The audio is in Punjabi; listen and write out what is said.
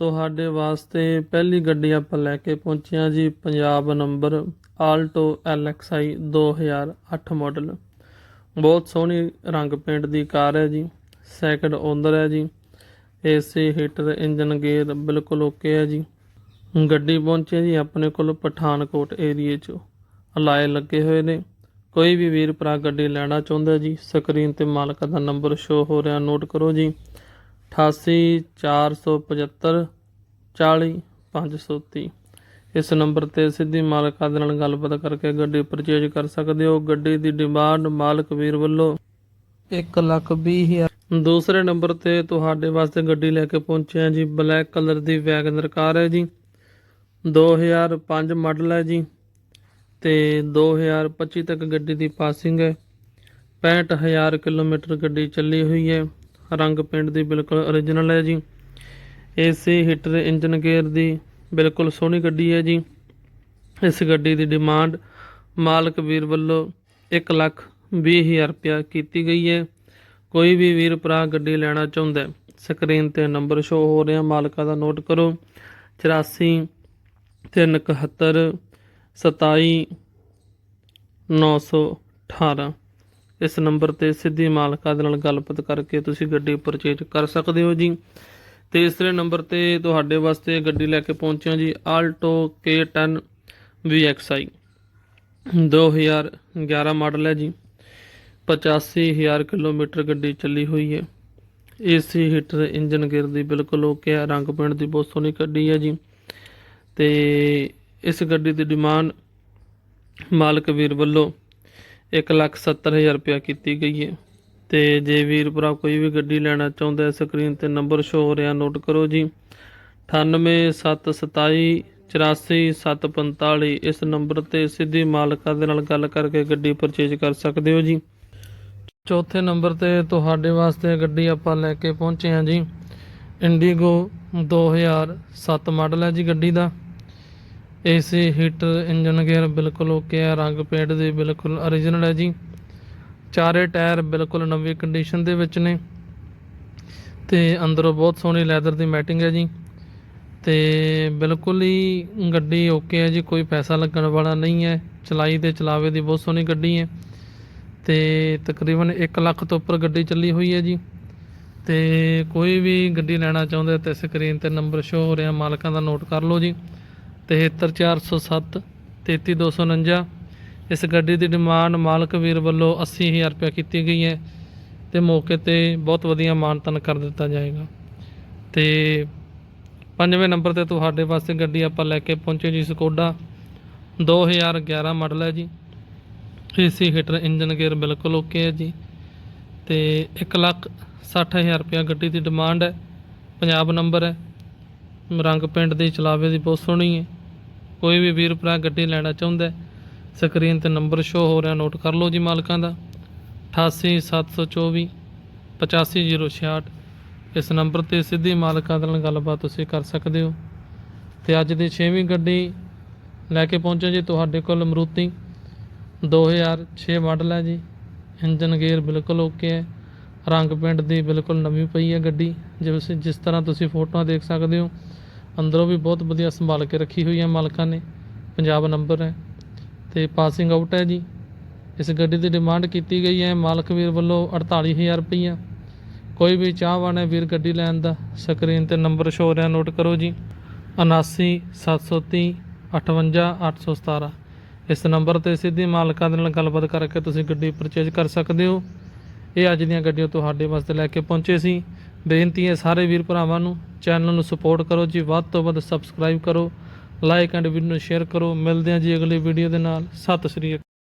ਤੁਹਾਡੇ ਵਾਸਤੇ ਪਹਿਲੀ ਗੱਡੀ ਆਪਾਂ ਲੈ ਕੇ ਪਹੁੰਚਿਆ ਜੀ, Punjab number Alto LXi 2008 model. ਬਹੁਤ ਸੋਹਣੀ ਰੰਗ ਪੇਂਟ ਦੀ ਕਾਰ ਹੈ ਜੀ, ਸੈਕਿੰਡ ਓਨਰ ਹੈ ਜੀ, ਏਸੀ, ਹੀਟਰ, ਇੰਜਨ, ਗੇਅਰ ਬਿਲਕੁਲ ਓਕੇ ਹੈ ਜੀ। ਗੱਡੀ ਪਹੁੰਚੀ ਜੀ ਆਪਣੇ ਕੋਲ ਪਠਾਨਕੋਟ ਏਰੀਏ 'ਚ। ਅਲਾਏ ਲੱਗੇ ਹੋਏ ਨੇ। ਕੋਈ ਵੀ ਵੀਰ ਭਰਾ ਗੱਡੀ ਲੈਣਾ ਚਾਹੁੰਦਾ ਜੀ, ਸਕਰੀਨ ਤੇ ਮਾਲਕ ਦਾ ਨੰਬਰ ਸ਼ੋ ਹੋ ਰਿਹਾ ਨੋਟ ਕਰੋ ਜੀ। 88 475 40 530 ਇਸ ਨੰਬਰ ਤੇ ਸਿੱਧੀ ਮਾਲਕਾਂ ਦੇ ਨਾਲ ਗੱਲਬਾਤ ਕਰਕੇ ਗੱਡੀ ਪਰਚੇਜ ਕਰ ਸਕਦੇ ਹੋ। ਗੱਡੀ ਦੀ ਡਿਮਾਂਡ ਮਾਲਕ ਵੀਰ ਵੱਲੋਂ 1 ਲੱਖ ਵੀਹ ਹਜ਼ਾਰ। ਦੂਸਰੇ ਨੰਬਰ ਤੇ ਤੁਹਾਡੇ ਵਾਸਤੇ ਗੱਡੀ ਲੈ ਕੇ ਪਹੁੰਚੇ ਹਾਂ ਜੀ। ਬਲੈਕ ਕਲਰ ਦੀ ਵੈਗਨਰ ਕਾਰ ਹੈ ਜੀ। 2005 ਮਾਡਲ ਹੈ ਜੀ। ਤੇ 2025 ਤੱਕ ਗੱਡੀ ਦੀ ਪਾਸਿੰਗ ਹੈ। 65000 ਕਿਲੋਮੀਟਰ ਗੱਡੀ ਚੱਲੀ ਹੋਈ ਹੈ। ਰੰਗ ਪਿੰਡ ਦੀ ਬਿਲਕੁਲ origignal ਹੈ ਜੀ। ਏਸੀ ਹੀਟਰ ਇੰਜਨ ਗੇਅਰ ਦੀ ਬਿਲਕੁਲ ਸੋਹਣੀ ਗੱਡੀ ਹੈ ਜੀ। ਇਸ ਗੱਡੀ ਦੀ ਡਿਮਾਂਡ ਮਾਲਕ ਵੀਰ ਵੱਲੋਂ 1 ਲੱਖ 20 ਹਜ਼ਾਰ ਰੁਪਇਆ ਕੀਤੀ ਗਈ ਹੈ। ਕੋਈ ਵੀ ਵੀਰ ਭਰਾ ਗੱਡੀ ਲੈਣਾ ਚਾਹੁੰਦਾ ਸਕਰੀਨ ਤੇ ਨੰਬਰ ਸ਼ੋ ਹੋ ਰਿਹਾ, ਮਾਲਕਾ ਦਾ ਨੋਟ ਕਰੋ। 84 371 27 918 ਇਸ ਨੰਬਰ ਤੇ ਸਿੱਧੀ ਮਾਲਕਾਂ ਦੇ ਨਾਲ ਗੱਲਬਾਤ ਕਰਕੇ ਤੁਸੀਂ ਗੱਡੀ ਪਰਚੇਜ ਕਰ ਸਕਦੇ ਹੋ ਜੀ। ਤੀਸਰੇ ਨੰਬਰ ਤੇ ਤੁਹਾਡੇ ਵਾਸਤੇ ਗੱਡੀ ਲੈ ਕੇ ਪਹੁੰਚਿਆ ਜੀ ਆਲਟੋ K10 VXI 2011 ਮਾਡਲ ਹੈ ਜੀ। 85000 ਕਿਲੋਮੀਟਰ ਗੱਡੀ ਚੱਲੀ ਹੋਈ ਹੈ। ਏਸੀ, ਹੀਟਰ, ਇੰਜਨ ਗੇਅਰ ਦੀ ਬਿਲਕੁਲ ਓਕੇ ਹੈ। ਰੰਗ ਪਿੰਡ ਦੀ ਬਹੁਤ ਸੋਹਣੀ ਗੱਡੀ ਹੈ ਜੀ। ਤੇ ਇਸ ਗੱਡੀ ਦੀ ਡਿਮਾਂਡ ਮਾਲਕ ਵੀਰ ਵੱਲੋਂ 170000 ਰੁਪਇਆ ਕੀਤੀ ਗਈ ਹੈ। ਤੇ ਜੇ ਵੀਰ ਭਰਾ ਕੋਈ ਵੀ ਗੱਡੀ ਲੈਣਾ ਚਾਹੁੰਦਾ ਹੈ ਸਕਰੀਨ ਤੇ ਨੰਬਰ ਸ਼ੋ ਹੋ ਰਿਹਾ ਨੋਟ ਕਰੋ ਜੀ। 98727 84745 ਇਸ ਨੰਬਰ ਤੇ ਸਿੱਧੀ ਮਾਲਕਾਂ ਦੇ ਨਾਲ ਗੱਲ ਕਰਕੇ ਗੱਡੀ ਪਰਚੇਜ ਕਰ ਸਕਦੇ ਹੋ ਜੀ। ਚੌਥੇ ਨੰਬਰ ਤੇ ਤੁਹਾਡੇ ਵਾਸਤੇ ਗੱਡੀ ਆਪਾਂ ਲੈ ਕੇ ਪਹੁੰਚੇ ਹਾਂ ਜੀ। ਇੰਡੀਗੋ 2007 ਮਾਡਲ ਹੈ ਜੀ ਗੱਡੀ ਦਾ। ਏਸੀ, ਹੀਟਰ, ਇੰਜਨ ਗੇਅਰ ਬਿਲਕੁਲ ਓਕੇ ਹੈ ਰੰਗ ਪੇਂਟ ਦੀ ਬਿਲਕੁਲ origignal ਹੈ ਜੀ। ਚਾਰੇ ਟਾਇਰ ਬਿਲਕੁਲ ਨਵੀਂ ਕੰਡੀਸ਼ਨ ਦੇ ਵਿੱਚ ਨੇ। ਤੇ ਅੰਦਰੋਂ ਬਹੁਤ ਸੋਹਣੀ ਲੈਦਰ ਦੀ ਮੈਟਿੰਗ ਹੈ ਜੀ। ਤੇ ਬਿਲਕੁਲ ਹੀ ਗੱਡੀ ਓਕੇ ਹੈ ਜੀ, ਕੋਈ ਪੈਸਾ ਲੱਗਣ ਵਾਲਾ ਨਹੀਂ ਹੈ। ਚਲਾਈ ਤੇ ਚਲਾਵੇ ਦੀ ਬਹੁਤ ਸੋਹਣੀ ਗੱਡੀ ਹੈ। ਤੇ ਤਕਰੀਬਨ 1 ਲੱਖ ਤੋਂ ਉੱਪਰ ਗੱਡੀ ਚੱਲੀ ਹੋਈ ਹੈ ਜੀ। ਤੇ ਕੋਈ ਵੀ ਗੱਡੀ ਲੈਣਾ ਚਾਹੁੰਦਾ ਤੇ ਸਕਰੀਨ ਤੇ ਨੰਬਰ ਸ਼ੋ ਹੋ ਰਿਹਾ, ਮਾਲਕਾਂ ਦਾ ਨੋਟ ਕਰ ਲਓ ਜੀ। 73407 33249 ਇਸ ਗੱਡੀ ਦੀ ਡਿਮਾਂਡ ਮਾਲਕ ਵੀਰ ਵੱਲੋਂ 80000 ਰੁਪਏ ਕੀਤੀ ਗਈ ਹੈ ਤੇ ਮੌਕੇ ਤੇ ਬਹੁਤ ਵਧੀਆ ਮਾਨਤਨ ਕਰ ਦਿੱਤਾ ਜਾਏਗਾ। ਤੇ ਪੰਜਵੇਂ ਨੰਬਰ ਤੇ ਤੁਹਾਡੇ ਵਾਸਤੇ ਗੱਡੀ ਆਪਾਂ ਲੈ ਕੇ ਪਹੁੰਚੇ ਜੀ ਸਕੋਡਾ। 2011 ਮਾਡਲ ਹੈ ਜੀ। ਏਸੀ ਹੀਟਰ, ਇੰਜਨ ਗੇਅਰ ਬਿਲਕੁਲ ਓਕੇ ਹੈ ਜੀ। ਤੇ 1 ਲੱਖ 60000 ਰੁਪਏ ਗੱਡੀ ਦੀ ਡਿਮਾਂਡ ਹੈ। ਪੰਜਾਬ ਨੰਬਰ ਹੈ। ਰੰਗ ਪਿੰਡ ਦੀ, ਚਲਾਵੇ ਦੀ ਬਹੁਤ ਸੋਹਣੀ ਹੈ। ਕੋਈ ਵੀ ਵੀਰ ਭਰਾ ਗੱਡੀ ਲੈਣਾ ਚਾਹੁੰਦਾ ਸਕਰੀਨ ਤੇ ਨੰਬਰ ਸ਼ੋ ਹੋ ਰਿਹਾ ਨੋਟ ਕਰ ਲਓ ਜੀ ਮਾਲਕਾਂ ਦਾ। 88724 85066 ਇਸ ਨੰਬਰ ਤੇ ਸਿੱਧੀ ਮਾਲਕਾਂ ਦੇ ਨਾਲ ਗੱਲਬਾਤ ਤੁਸੀਂ ਕਰ ਸਕਦੇ ਹੋ। ਤੇ ਅੱਜ ਦੀ 6ਵੀਂ ਗੱਡੀ ਲੈ ਕੇ ਪਹੁੰਚੇ ਜੀ ਤੁਹਾਡੇ ਕੋਲ ਮਰੂਤੀ 2006 ਮਾਡਲ ਹੈ ਜੀ। ਇੰਜਨ ਗੇਅਰ ਬਿਲਕੁਲ ਓਕੇ ਹੈ। ਰੰਗ ਪਿੰਡ ਦੀ ਬਿਲਕੁਲ ਨਵੀਂ ਪਈ ਹੈ ਗੱਡੀ। ਜਿਵੇਂ ਜਿਸ ਤਰ੍ਹਾਂ ਤੁਸੀਂ ਫੋਟੋਆਂ ਦੇਖ ਸਕਦੇ ਹੋ ਅੰਦਰੋਂ ਵੀ ਬਹੁਤ ਵਧੀਆ ਸੰਭਾਲ ਕੇ ਰੱਖੀ ਹੋਈ ਹੈ ਮਾਲਕਾਂ ਨੇ। ਪੰਜਾਬ ਨੰਬਰ ਹੈ। ਤੇ ਪਾਸਿੰਗ ਆਊਟ ਹੈ ਜੀ। ਇਸ ਗੱਡੀ ਦੀ ਡਿਮਾਂਡ ਕੀਤੀ ਗਈ ਹੈ। ਮਾਲਕ ਵੀਰ ਵੱਲੋਂ 48000 ਰੁਪਈਆ। ਕੋਈ ਵੀ ਚਾਹਵਾਨ ਹੈ ਵੀਰ ਗੱਡੀ ਲੈਣ ਦਾ ਸਕਰੀਨ ਤੇ ਨੰਬਰ ਸ਼ੋ ਰਿਹਾ ਨੋਟ ਕਰੋ ਜੀ। 79 730 58 817 ਇਸ ਨੰਬਰ ਤੇ ਸਿੱਧੀ ਮਾਲਕਾਂ ਦੇ ਨਾਲ ਗੱਲਬਾਤ ਕਰਕੇ ਤੁਸੀਂ ਗੱਡੀ ਪਰਚੇਜ ਕਰ ਸਕਦੇ ਹੋ। ਇਹ ਅੱਜ ਦੀਆਂ ਗੱਡੀਆਂ ਤੁਹਾਡੇ ਵਾਸਤੇ ਲੈ ਕੇ ਪਹੁੰਚੇ ਸੀ। ਬੇਨਤੀ ਹੈ ਸਾਰੇ ਵੀਰ ਭਰਾਵਾਂ ਨੂੰ ਚੈਨਲ ਨੂੰ ਸਪੋਰਟ ਕਰੋ ਜੀ, ਵੱਧ ਤੋਂ ਵੱਧ ਸਬਸਕ੍ਰਾਈਬ ਕਰੋ ਲਾਈਕ ਐਂਡ ਵੀਡੀਓ ਨੂੰ ਸ਼ੇਅਰ ਕਰੋ, ਮਿਲਦੇ ਹਾਂ ਜੀ ਅਗਲੀ ਵੀਡੀਓ ਦੇ ਨਾਲ, ਸਤਿ ਸ਼੍ਰੀ ਅਕਾਲ।